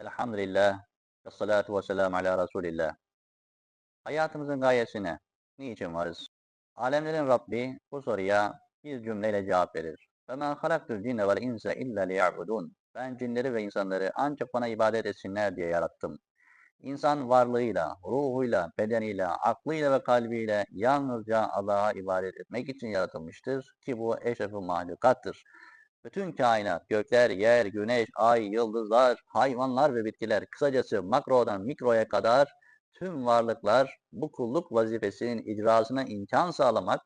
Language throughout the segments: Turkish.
Elhamdülillah ve salatu ve selamu ala Resulillah. Hayatımızın gayesi ne? Niçin varız? Alemlerin Rabbi bu soruya bir cümleyle cevap verir. وَمَا خَلَقْتُ الْجِنَّ وَالْاِنْسَ اِلَّا لِيَعْبُدُونَ Ben cinleri ve insanları ancak bana ibadet etsinler diye yarattım. İnsan varlığıyla, ruhuyla, bedeniyle, aklıyla ve kalbiyle yalnızca Allah'a ibadet etmek için yaratılmıştır ki bu eşref-i mahlukattır. Bütün kainat, gökler, yer, güneş, ay, yıldızlar, hayvanlar ve bitkiler, kısacası makrodan mikroya kadar tüm varlıklar bu kulluk vazifesinin icrasına imkan sağlamak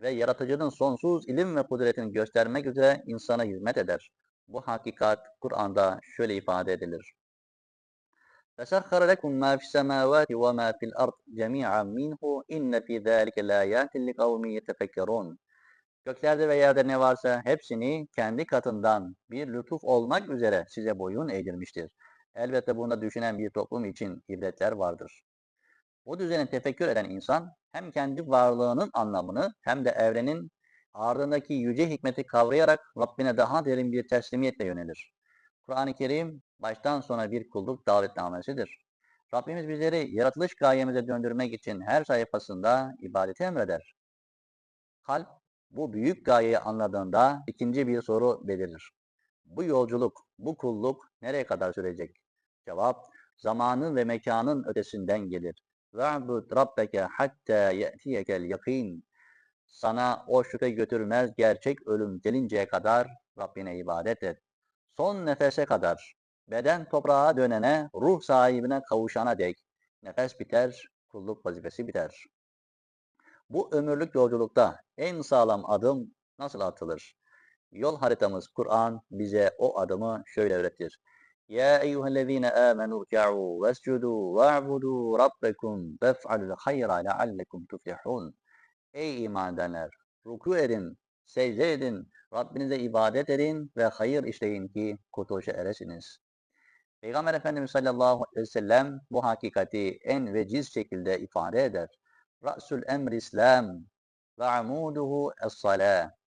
ve yaratıcının sonsuz ilim ve kudretini göstermek üzere insana hizmet eder. Bu hakikat Kur'an'da şöyle ifade edilir. فَسَخَّرَ لَكُمْ مَا فِي السَّمَاوَاتِ وَمَا فِي الْأَرْضِ جَمِيعًا مِنْهُ إِنَّ فِي ذَٰلِكَ لَآيَاتٍ لِقَوْمٍ يَتَفَكَّرُونَ Göklerde ve yerde ne varsa hepsini kendi katından bir lütuf olmak üzere size boyun eğdirmiştir. Elbette bunda düşünen bir toplum için ibretler vardır. Bu düzeni tefekkür eden insan hem kendi varlığının anlamını hem de evrenin ardındaki yüce hikmeti kavrayarak Rabbine daha derin bir teslimiyetle yönelir. Kur'an-ı Kerim baştan sona bir kulluk davetnamesidir. Rabbimiz bizleri yaratılış gayemize döndürmek için her sayfasında ibadeti emreder. Kalp bu büyük gayeyi anladığında ikinci bir soru belirir. Bu yolculuk, bu kulluk nereye kadar sürecek? Cevap, zamanın ve mekanın ötesinden gelir. وَعْبُدْ رَبَّكَ حَتَّى يَأْتِيَكَ الْيَقِينَ Sana o şüphe götürmez gerçek ölüm gelinceye kadar Rabbine ibadet et. Son nefese kadar, beden toprağa dönene, ruh sahibine kavuşana dek, nefes biter, kulluk vazifesi biter. Bu ömürlük yolculukta en sağlam adım nasıl atılır? Yol haritamız Kur'an bize o adımı şöyle öğretir. Ya eyyühellezine amenu rka'u vescudu va'budu rabbekum vef'alul hayra leallekum tuflihun. Ey iman edenler! Ruku edin, secde edin, Rabbinize ibadet edin ve hayır işleyin ki kurtuluşa eresiniz. Peygamber Efendimiz sallallahu aleyhi ve sellem bu hakikati en veciz şekilde ifade eder. Ra'sul emr İslam ve amuduhu es-salâ.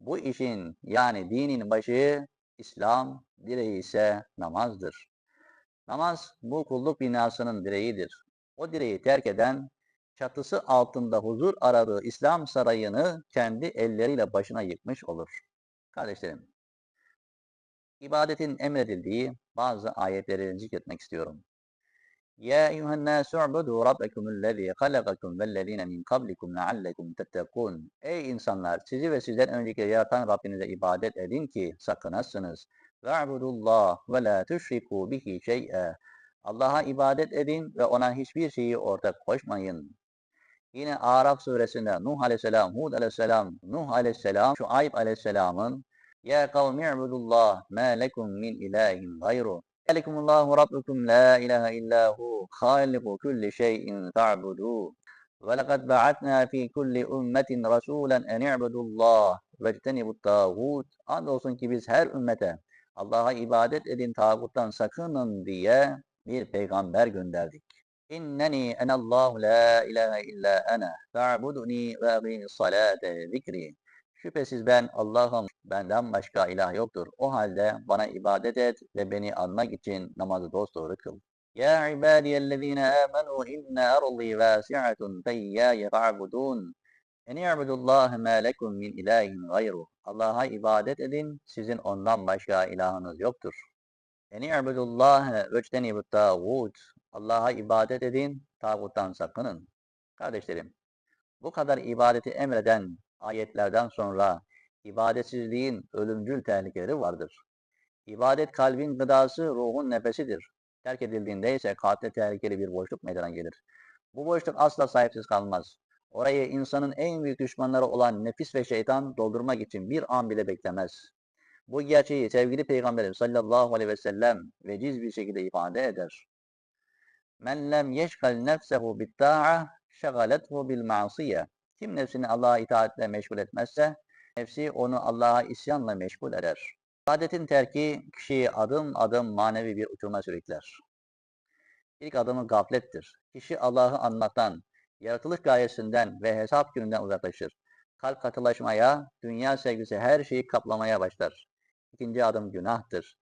Bu işin yani dinin başı İslam, direği ise namazdır. Namaz bu kulluk binasının direğidir. O direği terk eden çatısı altında huzur aradığı İslam sarayını kendi elleriyle başına yıkmış olur. Kardeşlerim, ibadetin emredildiği bazı ayetleri zikretmek istiyorum. يا أيها الناس اعبدوا ربكم الذي خلقكم والذين min قبلكم لعلكم تتقون Ey insanlar sizi ve sizden önceki yaratan Rabbinize ibadet edin ki sakınasınız. Ve'budullah ve la tüşriku bihi şey'e Allah'a ibadet edin ve ona hiçbir şeyi ortak koşmayın. Yine Araf suresinde Nuh aleyhisselam, Hud aleyhisselam, Nuh aleyhisselam, Şuayb aleyhisselamın Ya kavmi i'budullah ma lekum min ilahin gayru Zalikumullahu rabbukum la ilahe illahu haliku kulli şeyin fa'budu. Ve lekad ba'atna fi kulli ümmetin rasulen en i'budullah ve ictenibu tağut. Andolsun ki biz her ümmete Allah'a ibadet edin tağuttan sakının diye bir peygamber gönderdik. İnneni enallahu la ilahe illa ana fa'buduni ve agini salate zikri. Şüphesiz ben Allah'ım, benden başka ilah yoktur. O halde bana ibadet et ve beni anmak için namazı dosdoğru kıl. Ya ibadiyellezine amenu inne arli vasi'atun feyyâye fa'budun. En i'budullaha ma lekum min ilahin gayru. Allah'a ibadet edin, sizin ondan başka ilahınız yoktur. En i'budullaha vectenibut tağut. Allah'a ibadet edin, tağuttan sakının. Kardeşlerim, bu kadar ibadeti emreden ayetlerden sonra ibadetsizliğin ölümcül tehlikeleri vardır. İbadet kalbin gıdası, ruhun nefesidir. Terk edildiğinde ise katil tehlikeli bir boşluk meydana gelir. Bu boşluk asla sahipsiz kalmaz. Orayı insanın en büyük düşmanları olan nefis ve şeytan doldurmak için bir an bile beklemez. Bu gerçeği sevgili Peygamberimiz sallallahu aleyhi ve sellem veciz bir şekilde ifade eder. Men lem yeşgal nefsehu bit ta'a şagalethu bil ma'siye. Kim nefsini Allah'a itaatle meşgul etmezse, nefsi onu Allah'a isyanla meşgul eder. İbadetin terki kişiyi adım adım manevi bir uçuruma sürükler. İlk adımı gaflettir. Kişi Allah'ı anmaktan, yaratılış gayesinden ve hesap gününden uzaklaşır. Kalp katılaşmaya, dünya sevgisi her şeyi kaplamaya başlar. İkinci adım günahtır.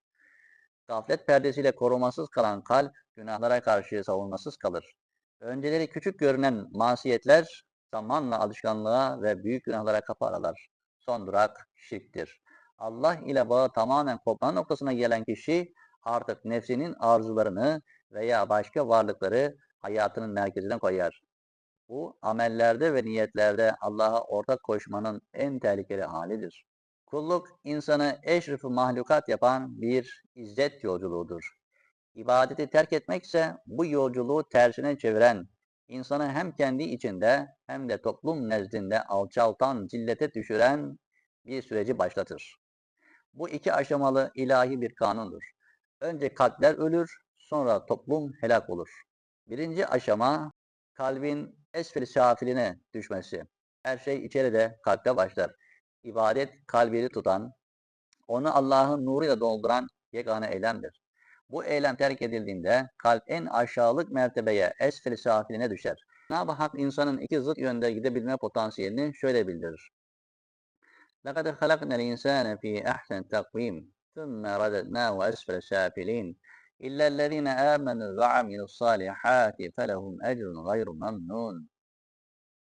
Gaflet perdesiyle korumasız kalan kalp, günahlara karşı savunmasız kalır. Önceleri küçük görünen masiyetler, zamanla alışkanlığa ve büyük günahlara kapı aralar. Son durak şirktir. Allah ile bağı tamamen kopma noktasına gelen kişi, artık nefsinin arzularını veya başka varlıkları hayatının merkezine koyar. Bu amellerde ve niyetlerde Allah'a ortak koşmanın en tehlikeli halidir. Kulluk insanı eşref mahlukat yapan bir izzet yolculuğudur. İbadeti terk etmek ise bu yolculuğu tersine çeviren, insanı hem kendi içinde hem de toplum nezdinde alçaltan, zillete düşüren bir süreci başlatır. Bu iki aşamalı ilahi bir kanundur. Önce kalpler ölür, sonra toplum helak olur. Birinci aşama kalbin esfel safiline düşmesi. Her şey içeride kalpte başlar. İbadet kalbini tutan, onu Allah'ın nuruyla dolduran yegane eylemdir. Bu eylem terk edildiğinde kalp en aşağılık mertebeye, esfel safiline düşer. Cenab-ı Hak insanın iki zıt yönde gidebilme potansiyelini şöyle bildirir. لَقَدْ خَلَقْنَا الْاِنْسَانَ ف۪ي اَحْسَنْ تَقْوِيمٍ ثُمَّ رَدَدْنَاهُ أَسْفَلَ سَافِلِينَ إِلَّا الَّذ۪ينَ آمَنُوا وَعَمِلُوا الصَّالِحَاتِ فَلَهُمْ اَجْرٌ غَيْرُ مَمْنُونَ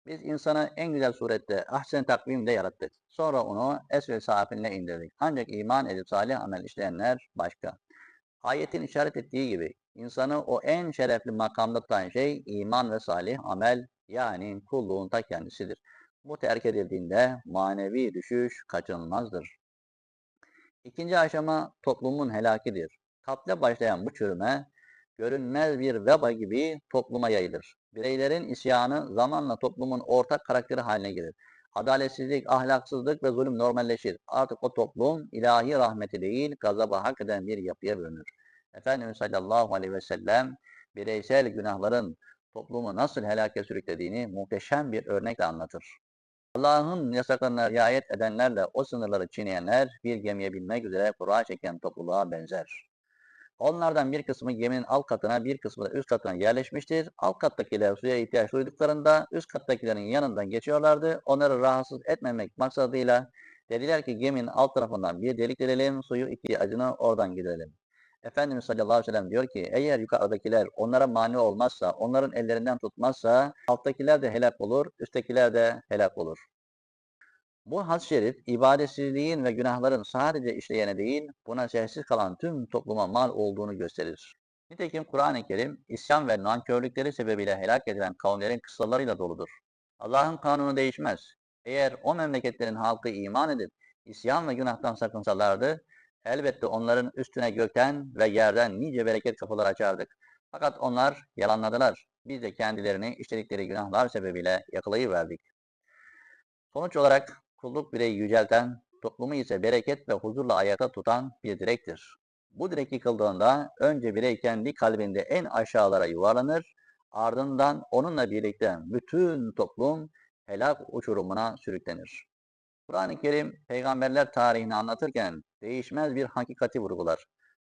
Biz insanı en güzel surette ahsen takvimde yarattık. Sonra onu esvel safiline indirdik. Ancak iman edip salih amel işleyenler başka. Ayetin işaret ettiği gibi insanı o en şerefli makamda tutan şey iman ve salih amel yani kulluğun ta kendisidir. Bu terk edildiğinde manevi düşüş kaçınılmazdır. İkinci aşama toplumun helakidir. Kalple başlayan bu çürüme görünmez bir veba gibi topluma yayılır. Bireylerin isyanı zamanla toplumun ortak karakteri haline gelir. Adaletsizlik, ahlaksızlık ve zulüm normalleşir. Artık o toplum ilahi rahmeti değil, gazaba hak eden bir yapıya bölünür. Efendimiz sallallahu aleyhi ve sellem bireysel günahların toplumu nasıl helake sürüklediğini muhteşem bir örnekle anlatır. Allah'ın yasaklarına riayet edenlerle o sınırları çiğneyenler bir gemiye binmek üzere kura çeken topluluğa benzer. Onlardan bir kısmı geminin alt katına, bir kısmı da üst katına yerleşmiştir. Alt kattakiler suya ihtiyaç duyduklarında üst kattakilerin yanından geçiyorlardı. Onları rahatsız etmemek maksadıyla dediler ki geminin alt tarafından bir delik delelim, suyu ihtiyacını oradan giderelim. Efendimiz sallallahu aleyhi ve sellem diyor ki eğer yukarıdakiler onlara mani olmazsa, onların ellerinden tutmazsa alttakiler de helak olur, üsttekiler de helak olur. Bu hadis-i şerif ibadetsizliğin ve günahların sadece işleyene değil, buna sessiz kalan tüm topluma mal olduğunu gösterir. Nitekim Kur'an-ı Kerim, isyan ve nankörlükleri sebebiyle helak edilen kavimlerin kıssalarıyla doludur. Allah'ın kanunu değişmez. Eğer o memleketlerin halkı iman edip isyan ve günahtan sakınsalardı, elbette onların üstüne gökten ve yerden nice bereket kapılar açardık. Fakat onlar yalanladılar. Biz de kendilerini işledikleri günahlar sebebiyle yakalayıverdik. Sonuç olarak kulluk bireyi yücelten, toplumu ise bereket ve huzurla ayakta tutan bir direktir. Bu direk yıkıldığında önce birey kendi kalbinde en aşağılara yuvarlanır, ardından onunla birlikte bütün toplum helak uçurumuna sürüklenir. Kur'an-ı Kerim peygamberler tarihini anlatırken değişmez bir hakikati vurgular.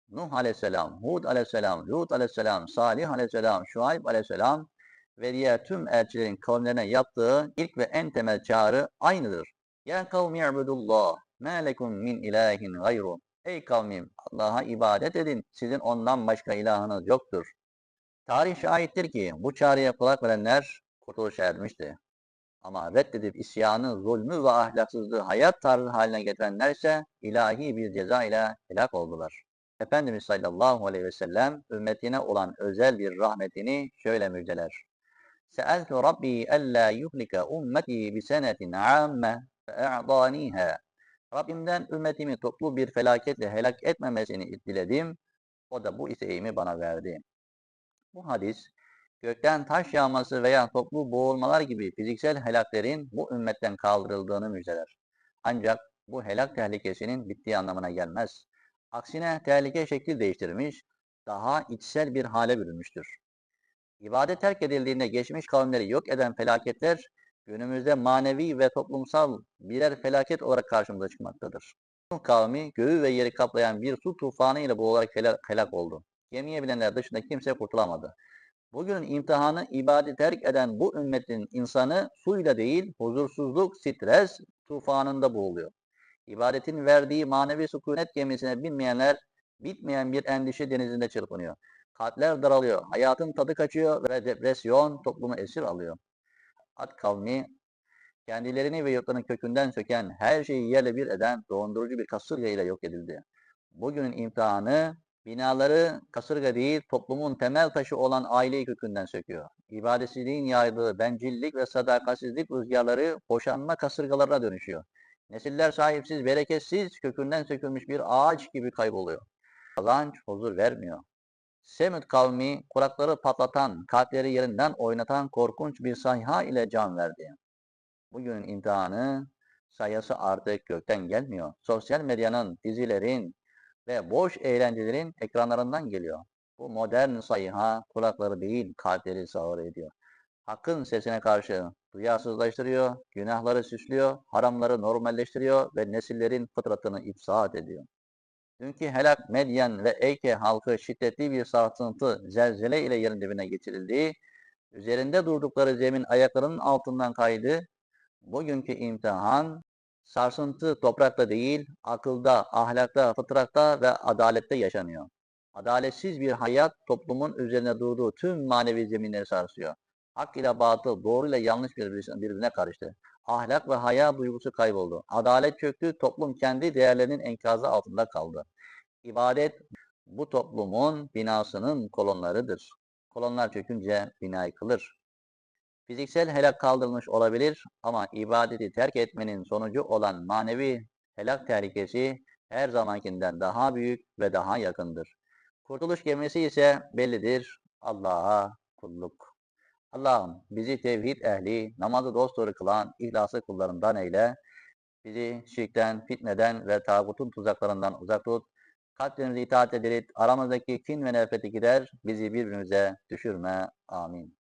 Nuh aleyhisselam, Hud aleyhisselam, Lut aleyhisselam, Salih aleyhisselam, Şuayb aleyhisselam ve diğer tüm elçilerin kavimlerine yaptığı ilk ve en temel çağrı aynıdır. Ya kavmi i'budullah, ma lekum min ilahin gayru. Ey kavmim, Allah'a ibadet edin, sizin ondan başka ilahınız yoktur. Tarih şahittir ki bu çağrıya kulak verenler kurtuluşa ermişti. Ama reddedip isyanı, zulmü ve ahlaksızlığı hayat tarzı haline getirenler ise ilahi bir ceza ile helak oldular. Efendimiz sallallahu aleyhi ve sellem ümmetine olan özel bir rahmetini şöyle müjdeler. Seeltu Rabbi ella yuhlike ummeti bi senetin amme fe'a'daniha. Rabbimden ümmetimi toplu bir felaketle helak etmemesini diledim. O da bu isteğimi bana verdi. Bu hadis gökten taş yağması veya toplu boğulmalar gibi fiziksel helaklerin bu ümmetten kaldırıldığını müjdeler. Ancak bu helak tehlikesinin bittiği anlamına gelmez. Aksine tehlike şekil değiştirmiş, daha içsel bir hale bürünmüştür. İbadet terk edildiğinde geçmiş kavimleri yok eden felaketler günümüzde manevi ve toplumsal birer felaket olarak karşımıza çıkmaktadır. Nuh kavmi göğü ve yeri kaplayan bir su tufanı ile boğularak helak, helak oldu. Gemiye bilenler dışında kimse kurtulamadı. Bugünün imtihanı ibadet terk eden bu ümmetin insanı suyla değil, huzursuzluk, stres tufanında boğuluyor. İbadetin verdiği manevi sükunet gemisine binmeyenler Bitmeyen bir endişe denizinde çırpınıyor. Kalpler daralıyor, hayatın tadı kaçıyor ve depresyon toplumu esir alıyor. Ad kavmi kendilerini ve yurtlarının kökünden söken, her şeyi yerle bir eden dondurucu bir kasırga ile yok edildi. Bugünün imtihanı binaları kasırga değil toplumun temel taşı olan aileyi kökünden söküyor. İbadetsizliğin yaydığı bencillik ve sadakatsizlik rüzgarları boşanma kasırgalarına dönüşüyor. Nesiller sahipsiz, bereketsiz, kökünden sökülmüş bir ağaç gibi kayboluyor. Kazanç huzur vermiyor. Semut kavmi kurakları patlatan, kalpleri yerinden oynatan korkunç bir sayha ile can verdi. Bugünün imtihanı sayısı artık gökten gelmiyor. Sosyal medyanın, dizilerin ve boş eğlencelerin ekranlarından geliyor. Bu modern sayha kulakları değil kalpleri sağır ediyor. Hakkın sesine karşı duyarsızlaştırıyor, günahları süslüyor, haramları normalleştiriyor ve nesillerin fıtratını ifsad ediyor. Dünkü helak Medyen ve Eyke halkı şiddetli bir sarsıntı, zelzele ile yerin dibine getirildi. Üzerinde durdukları zemin ayaklarının altından kaydı. Bugünkü imtihan sarsıntı toprakta değil, akılda, ahlakta, fıtratta ve adalette yaşanıyor. Adaletsiz bir hayat toplumun üzerine durduğu tüm manevi zeminleri sarsıyor. Hak ile batıl, doğru ile yanlış birbirine karıştı. Ahlak ve haya duygusu kayboldu. Adalet çöktü, toplum kendi değerlerinin enkazı altında kaldı. İbadet bu toplumun binasının kolonlarıdır. Kolonlar çökünce bina yıkılır. Fiziksel helak kaldırılmış olabilir ama ibadeti terk etmenin sonucu olan manevi helak tehlikesi her zamankinden daha büyük ve daha yakındır. Kurtuluş gemisi ise bellidir Allah'a kulluk. Allah'ım bizi tevhid ehli, namazı dosdoğru kılan, ihlaslı kullarından eyle. Bizi şirkten, fitneden ve tağutun tuzaklarından uzak tut. Kalplerimizi itaat edilir, aramızdaki kin ve nefreti gider, bizi birbirimize düşürme. Amin.